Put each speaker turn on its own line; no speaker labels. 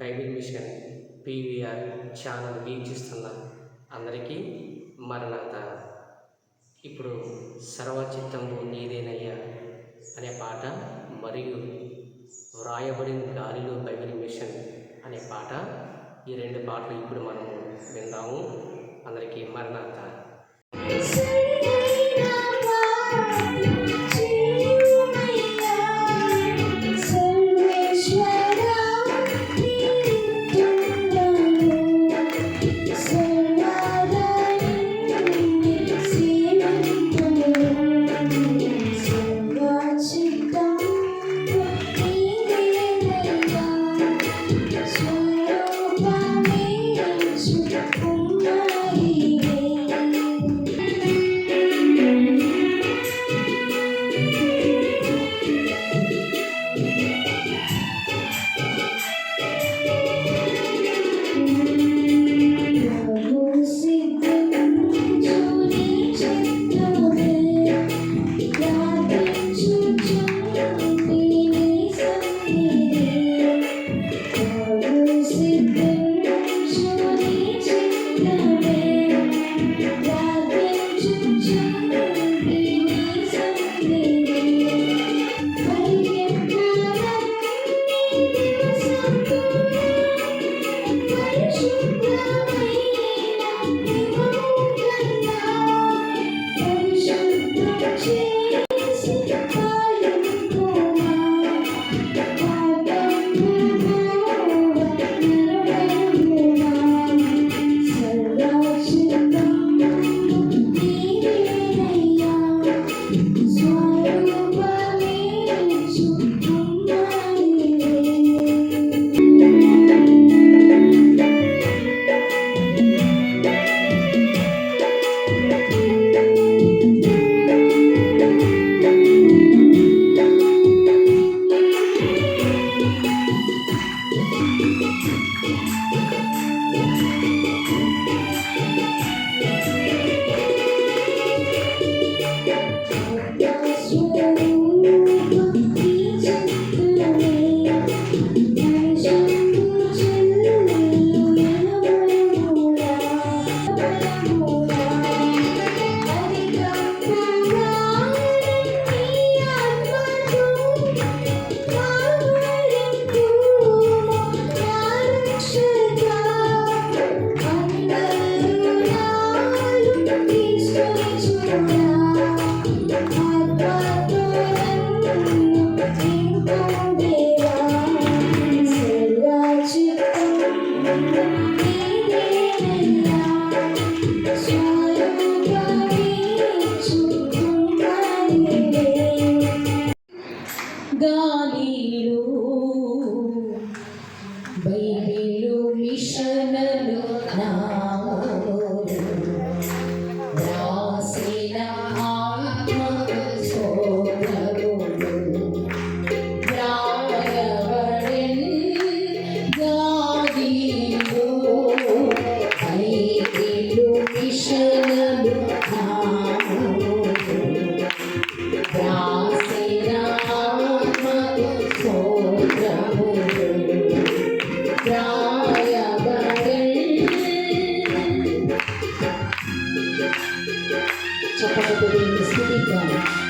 Bible machine PVR channel వీక్షిస్తున్న అందరికీ మరణాత ఇప్పుడు సర్వచిత్తంలో నీదేనయ్యా అనే పాట మరియు వ్రాయబడిన గాలిలో బైబిల్ మిషన్ అనే పాట ఈ రెండు పాటలు ఇప్పుడు మనము విందాము. అందరికీ మరణాత
గాలిలో Thank you.